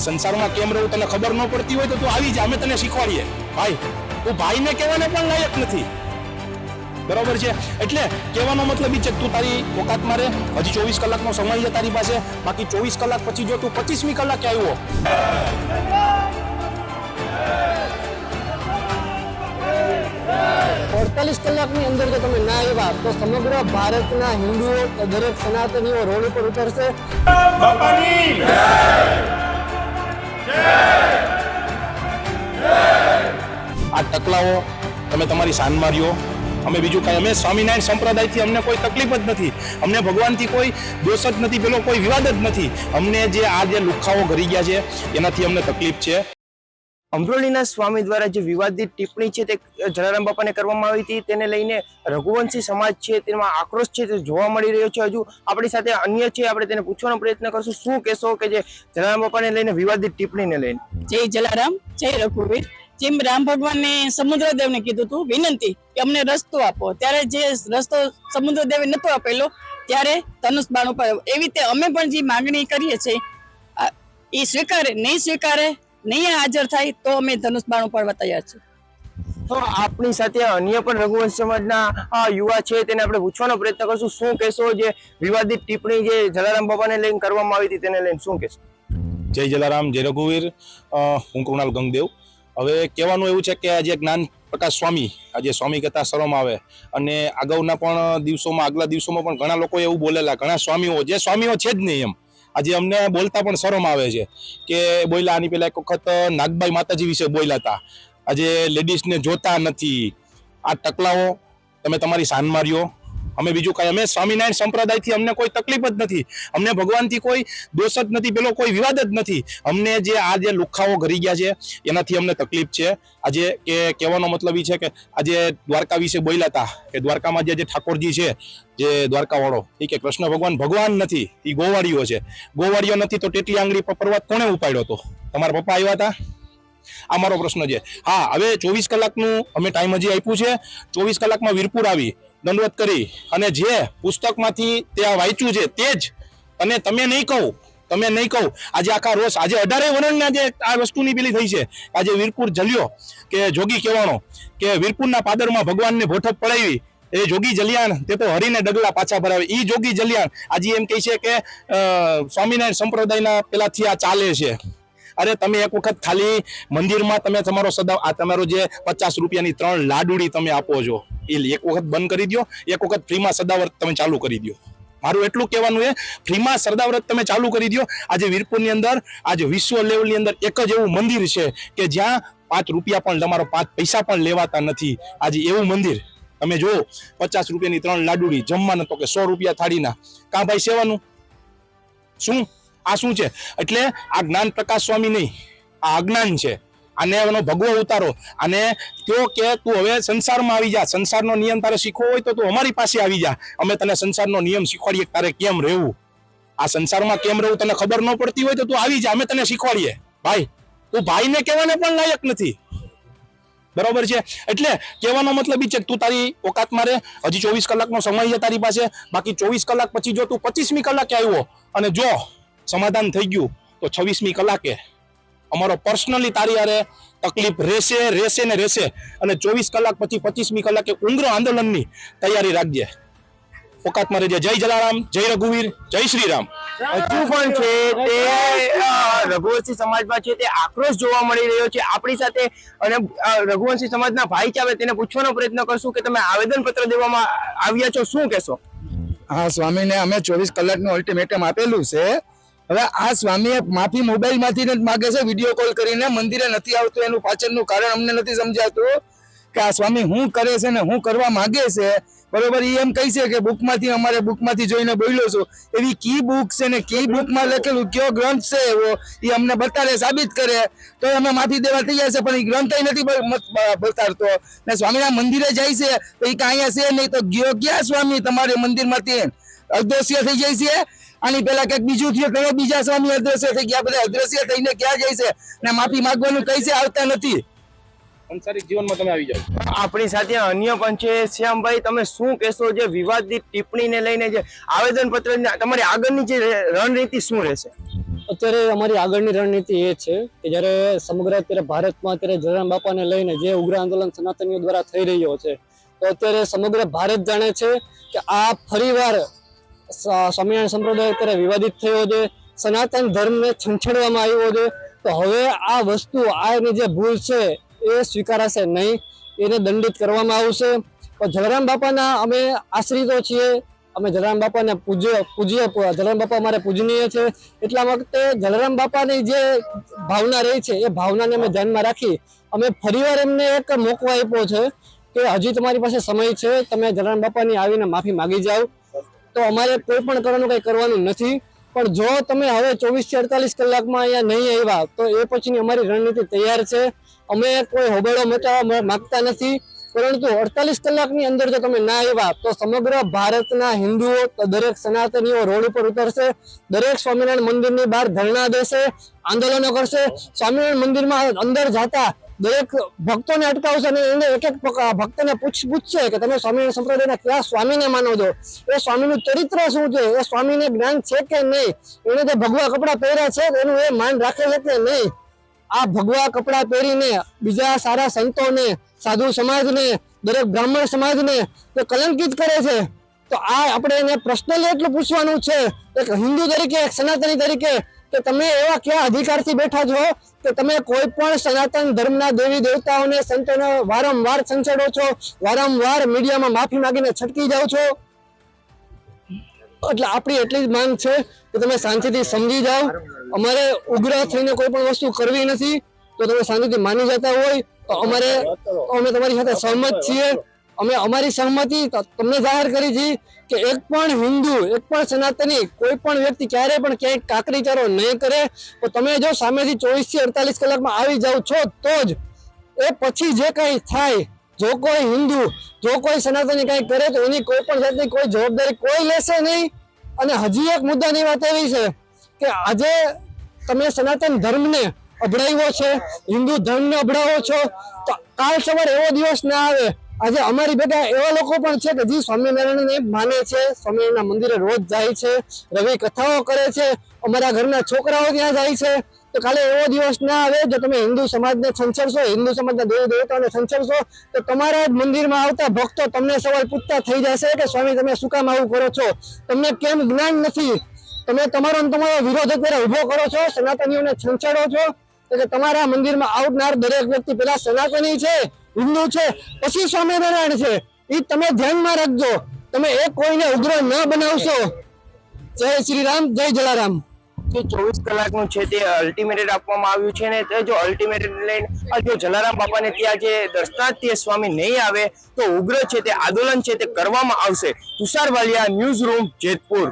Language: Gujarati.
આ સંસારમાં કેમ રહેવું તને ખબર ન પડતી હોય તો તું આવી જા અમે તને શીખવાડીએ. ભાઈ તું ભાઈને કહેવાને પણ લાયક નથી. બરોબર છે? એટલે કહેવાનો મતલબ એ છે તું તારી ઓકાત મારે હજી ચોવીસ કલાકનો સમય છે તારી પાસે બાકી ચોવીસ કલાક પછી જો તું પચીસમી કલાકે આવ્યો. અડતાલીસ કલાકની અંદર જો તમે ના આવ્યા તો સમગ્ર ભારતના હિન્દુઓ દરેક સનાતનીઓ રોડ ઉપર ઉતરશે. આ ટકલાઓ તમે તમારી શાન માર્યો અમે બીજું કાંઈ, અમે સ્વામિનારાયણ સંપ્રદાયથી અમને કોઈ તકલીફ જ નથી. અમને ભગવાનથી કોઈ દોષ જ નથી, પેલો કોઈ વિવાદ જ નથી. અમને જે આ જે લુખાઓ ઘરી ગયા છે, એનાથી અમને તકલીફ છે. અમરોલીના સ્વામી દ્વારા જે વિવાદિત ટિપ્પણી છે તે જલારામ બાપાને કરવામાં આવી હતી. તેને લઈને રઘુવંશી સમાજ છે તેમાં આક્રોશ છે તે જોવા મળી રહ્યો છે હજુ. આપણી સાથે અન્ય છે, આપણે તેને પૂછવાનો પ્રયત્ન કરશું. શું કહેશો કે જે જલારામ બાપાને લઈને વિવાદિત ટિપ્પણીને લઈને? જય જલારામ, જય રઘુવીર. જેમ રામ ભગવાનને સમુદ્રદેવને કીધું હતું, વિનંતી કે અમને રસ્તો આપો. ત્યારે જે રસ્તો સમુદ્રદેવે નતો આપેલો, ત્યારે ધનુષ બાણ ઉપર એવી રીતે અમે પણ જે માંગણી કરીએ છીએ એ સ્વીકારે, નહીં સ્વીકારે નહીં હાજર થાય તો અમે ધનુષ બાણ ઉપાડવા તૈયાર છીએ. તો આપણી સાથે અન્ય પણ રઘુવંશ સમાજના આ યુવા છે તેને આપણે પૂછવાનો પ્રયત્ન કરશું. શું કહેશો જે વિવાદિત ટિપ્પણી જે જલારામ બાપાને લઈને કરવામાં આવી હતી તેને લઈને શું કહેશો? જય જલારામ જય રઘુવીર. હું કૃણાલ ગંગદેવ. હવે કહેવાનું એવું છે કે આજે જ્ઞાન પ્રકાશ સ્વામી આજે સ્વામી કથા શરમ આવે. અને અગાઉના પણ દિવસોમાં આગલા દિવસોમાં પણ ઘણા લોકો એવું બોલેલા ઘણા સ્વામીઓ જે સ્વામીઓ છે જ નહીં એમ. આજે અમને બોલતા પણ શરમ આવે છે કે બોલ્યા આની પેલા એક વખત નાગબાઈ માતાજી વિશે બોલ્યા હતા. આજે લેડીઝને જોતા નથી. આ ટકલાઓ તમે તમારી શાન માર્યો. અમે બીજું કાંઈ, અમે સ્વામિનારાયણ સંપ્રદાયથી અમને કોઈ તકલીફ જ નથી. અમને ભગવાનથી કોઈ દોષ જ નથી, પેલો કોઈ વિવાદ જ નથી. અમને જે આ જે લુખાઓ ઘરી ગયા છે, એનાથી અમને તકલીફ છે. આજે કે કહેવાનો મતલબ એ છે કે આજે દ્વારકા વિશે બોલ્યા હતા, કે દ્વારકામાં જે ઠાકોરજી છે, જે દ્વારકાવાળો એ કે કૃષ્ણ ભગવાન ભગવાન નથી એ ગોવાળીઓ છે. ગોવાળીઓ નથી તો ટેટલી આંગળી પર પર્વત કોણે ઉપાડ્યો હતો? તમારા પપ્પા આવ્યા હતા? આ મારો પ્રશ્ન છે. હા, હવે ચોવીસ કલાકનું અમે ટાઈમ હજી આપ્યું છે. ચોવીસ કલાકમાં વીરપુર આવી. દંડવત કરી અને જે પુસ્તકમાંથી તે આ વાંચ્યું છે તે જ અને તમે નહીં કહું, તમે નહીં કહું, આજે આખા રોષ આજે અઢારે વર્ણના જે આ વસ્તુની પેલી થઈ છે. આજે વીરપુર જલ્યો કે જોગી કહેવાનો કે વીરપુરના પાદરમાં ભગવાનને ભોઠપ પડાવી, એ જોગી જલિયાણ, તે તો હરીને ડગલા પાછા ભરાવે. એ જોગી જલિયાણ આજે એમ કહે છે કે સ્વામિનારાયણ સંપ્રદાયના પેલાથી આ ચાલે છે. અરે તમે એક વખત ખાલી મંદિરમાં તમે તમારો સદા, આ તમારો જે પચાસ રૂપિયાની ત્રણ લાડુડી તમે આપો છો. એ એક વખત બંધ કરી દો એક વખત ફ્રીમાં સદાવર્ત તમે ચાલુ કરી દો મારું એટલું કહેવાનું એ ફ્રીમાં સરદાવ્રત તમે ચાલુ કરી દો આજે વીરપુરની અંદર, આજે વિશ્વ લેવલની અંદર એક જ એવું મંદિર છે કે જ્યાં પાંચ રૂપિયા પણ તમારો પાંચ પૈસા પણ લેવાતા નથી. આજે એવું મંદિર, તમે જો પચાસ રૂપિયાની ત્રણ લાડુડી, જમવાના તો કે સો રૂપિયા થાળીના. કાં ભાઈ સેવાનું? શું? આ શું છે? એટલે આ જ્ઞાન પ્રકાશ સ્વામી નહીં, આ અજ્ઞાન છે. આને એનો ભગવો ઉતારો. અને કયો કે, તું હવે સંસારમાં આવી જા. સંસારનો નિયમ તારે શીખવો હોય તો તું અમારી પાસે આવી જા. અમે તને સંસારનો નિયમ શીખવાડીએ તારે કેમ રહેવું? આ સંસારમાં કેમ રહેવું તને ખબર ન પડતી હોય તો તું આવી જા. અમે તને શીખવાડીએ. ભાઈ, તું ભાઈને કહેવાને પણ લાયક નથી. બરોબર છે? એટલે કહેવાનો મતલબ છે તું તારી ઓકાતમાં મારે. હજી ચોવીસ કલાકનો સમય છે તારી પાસે. બાકી ચોવીસ કલાક પછી જો તું પચીસમી કલાકે આવ્યો અને જો સમાધાન થઈ ગયું, તો છવ્વીસમી કલાકે અમારો પર્સનલી તારી હારે તકલીફ રહેશે રહેશે ને રહેશે. અને ચોવીસ કલાક પછી પચીસમી કલાકે ઉગ્ર આંદોલનની તૈયારી રાખજે. ઓકાતમાં રહેજે. જય જલારામ જય રઘુવીર જય શ્રીરામ. હજુ પણ છે તે રઘુવંશી સમાજમાં છે તે આક્રોશ જોવા મળી રહ્યો છે. આપણી સાથે અને રઘુવંશી સમાજના ભાઈ ચાવે તેને પૂછવાનો પ્રયત્ન કરશું કે તમે આવેદન પત્ર દેવામાં આવ્યા છો શું કહેશો? હા સ્વામીને અમે ચોવીસ કલાકનું અલ્ટિમેટમ આપેલું છે. હવે આ સ્વામીએ માફી મોબાઈલમાંથી જ માગે છે વીડિયો કોલ કરીને. મંદિરે નથી આવતું, એનું પાછળનું કારણ અમને નથી સમજાતું કે આ સ્વામી શું કરે છે ને હું કરવા માગે છે. બરોબર એ એમ કહી છે કે બુકમાંથી અમારે બુકમાંથી જોઈને બોલ્યો છું. એવી કી બુક છે ને કી બુકમાં લખેલું કયો ગ્રંથ છે એવો એ અમને બતાડે, સાબિત કરે. તો અમે માફી દેવા તૈયાર છે, પણ એ ગ્રંથ નથી બતાડતો. ને સ્વામીના મંદિરે જાય છે, તો એ કાંઈ છે નહીં, તો ગયો ક્યાં સ્વામી તમારે મંદિરમાંથી? અદ્રશ્ય થઈ જાય છે. આની પેલા કંઈક બીજું થયું કયો બીજા સ્વામી અદ્રશ્ય થઈ ગયા. બધા અદ્રશ્ય થઈને ક્યાં જાય છે? ને માફી માંગવાનું કઈ છે? આવતા નથી. સંસારિક જીવનમાં તમે આવી જાઓ. આપણી સાથે અન્ય પણ છે. શ્યામભાઈ તમે શું કહેશો? જે વિવાદિત ટિપ્પણીને લઈને જે આવેદન પત્ર તમારી આગળની જે રણનીતિ શું રહેશે? અત્યારે અમારી આગળની રણનીતિ એ છે કે જ્યારે સમગ્ર અત્યારે ભારતમાં અત્યારે જલારામ બાપાને લઈને જે ઉગ્ર આંદોલન સનાતનીઓ દ્વારા થઈ રહ્યો છે તો અત્યારે સમગ્ર ભારત જાણે છે કે આ ફરીવાર સ્વામિનારાયણ સંપ્રદાય અત્યારે વિવાદિત થયો છે. સનાતન ધર્મને છંછેડવામાં આવ્યો છે. તો હવે આ વસ્તુ આ એની જે ભૂલ છે, એ સ્વીકારાશે નહીં. એને દંડિત કરવામાં આવશે. તો જલારામ બાપાના અમે આશ્રિતો છીએ. અમે જલારામ બાપાને પૂજ્ય પૂજ્ય, જલારામ બાપા અમારે પૂજનીય છે. એટલા વખતે જલારામ બાપાની જે ભાવના રહી છે, એ ભાવનાને અમે ધ્યાનમાં રાખી, અમે ફરીવાર એમને એક મોકો આપ્યો છે કે, હજી તમારી પાસે સમય છે. તમે જલારામ બાપાની આવીને માફી માગી જાઓ. તો અમારે કોઈ પણ કરવાનું કંઈ કરવાનું નથી. પણ જો તમે હવે ચોવીસથી અડતાલીસ કલાકમાં અહીંયા નહીં આવ્યા, તો એ પછીની અમારી રણનીતિ તૈયાર છે. અમે કોઈ હોબાળો મચાવવા માંગતા નથી. પરંતુ અડતાલીસ કલાકની અંદર જો તમે ના આવ્યા, તો સમગ્ર ભારતના હિન્દુઓ દરેક સનાતનીઓ રોડ ઉપર ઉતરશે. દરેક સ્વામિનારાયણ મંદિરની બહાર ધરણા દેશે, આંદોલનો કરશે. સ્વામિનારાયણ મંદિરમાં અંદર જાતા દરેક ભક્તોને અટકાવશે અને એને એક એક ભક્તને પૂછ પૂછશે કે તમે સ્વામિનારાયણ સંપ્રદાયના કયા સ્વામીને માનો છો? એ સ્વામીનું ચરિત્ર શું છે? એ સ્વામીને જ્ઞાન છે કે નહીં? એને જે ભગવા કપડાં પહેર્યા છે એનું એ માન રાખે છે કે નહીં? આ ભગવા કપડાં પહેરીને બીજા સારા સંતોને, સાધુ સમાજને, દરેક બ્રાહ્મણ સમાજને તે કલંકિત કરે છે. તો આ આપણે એને પ્રશ્નલી એટલું પૂછવાનું છે. એક હિન્દુ તરીકે, એક સનાતની તરીકે કે તમે એવા કયા અધિકારથી બેઠા છો કે તમે કોઈ પણ સનાતન ધર્મના દેવી દેવતાઓને સંતોને વારંવાર સંચડો છો, વારંવાર મીડિયામાં માફી માંગીને છટકી જાઓ છો? એટલે આપણી એટલી જ માંગ છે કે તમે શાંતિથી સમજી જાઓ. અમારે ઉગ્ર થઈને કોઈ પણ વસ્તુ કરવી નથી, તો તમે શાંતિથી માની જતા હોય. તો અમારે, અમે તમારી સાથે સહમત છીએ. અમે અમારી સહમતિ તમને જાહેર કરી છે કે એક પણ હિન્દુ, એક પણ સનાતની, કોઈ પણ વ્યક્તિ ક્યારેય પણ ક્યાંય કાકરીચારો નહીં કરે, તો તમે જો સામેથી ચોવીસથી અડતાલીસ કલાકમાં આવી જાઓ છો, તો જ એ પછી જે કંઈ થાય, જો કોઈ હિન્દુ, જો કોઈ સનાતની કંઈ કરે, તો એની કોઈ પણ જાતની કોઈ જવાબદારી કોઈ લેશે નહીં. અને હજી એક મુદ્દાની વાત એવી છે કે આજે તમે સનાતન ધર્મને અભડાવ્યો છે, હિન્દુ ધર્મને અભડાવો છો, તો કાલ સવાર એવો દિવસ ના આવે આજે અમારી ભેગા એવા લોકો પણ છે કે જે સ્વામિનારાયણને માને છે, સ્વામિનારાયણના મંદિરે રોજ જાય છે, રવિ કથાઓ કરે છે, અમારા ઘરના છોકરાઓ ત્યાં જાય છે. તો કાલે એવો દિવસ ના આવે જો તમે હિન્દુ સમાજને છંછરશો હિન્દુ સમાજના દેવ દેવતાઓને છંછરશો તો તમારા જ મંદિરમાં આવતા ભક્તો તમને સવાલ પૂછતા થઈ જશે કે સ્વામી તમે શું કામ આવું કરો છો? તમને કેમ જ્ઞાન નથી? તમે તમારો તમારો વિરોધ અત્યારે ઊભો કરો છો, સનાતનીઓને છંછેડો છો? તો કે તમારા મંદિરમાં આવનાર દરેક વ્યક્તિ પેલા સનાતની છે હિન્દુ છે, પછી સ્વામિનારાયણ છે. એ તમે ધ્યાનમાં રાખજો. તમે એક કોઈને ઉગ્ર ન બનાવશો. જય શ્રી રામ, જય જલારામ. જે ચોવીસ કલાકનું છે તે અલ્ટિમેટેડ આપવામાં આવ્યું છે ને જો અલ્ટિમેટેડ લઈને જો જલારામ બાપાને ત્યાં જે દર્શનાર્થી સ્વામી નહીં આવે, તો ઉગ્ર છે તે આંદોલન છે તે કરવામાં આવશે. Tushar Walia, news room, Jetpur.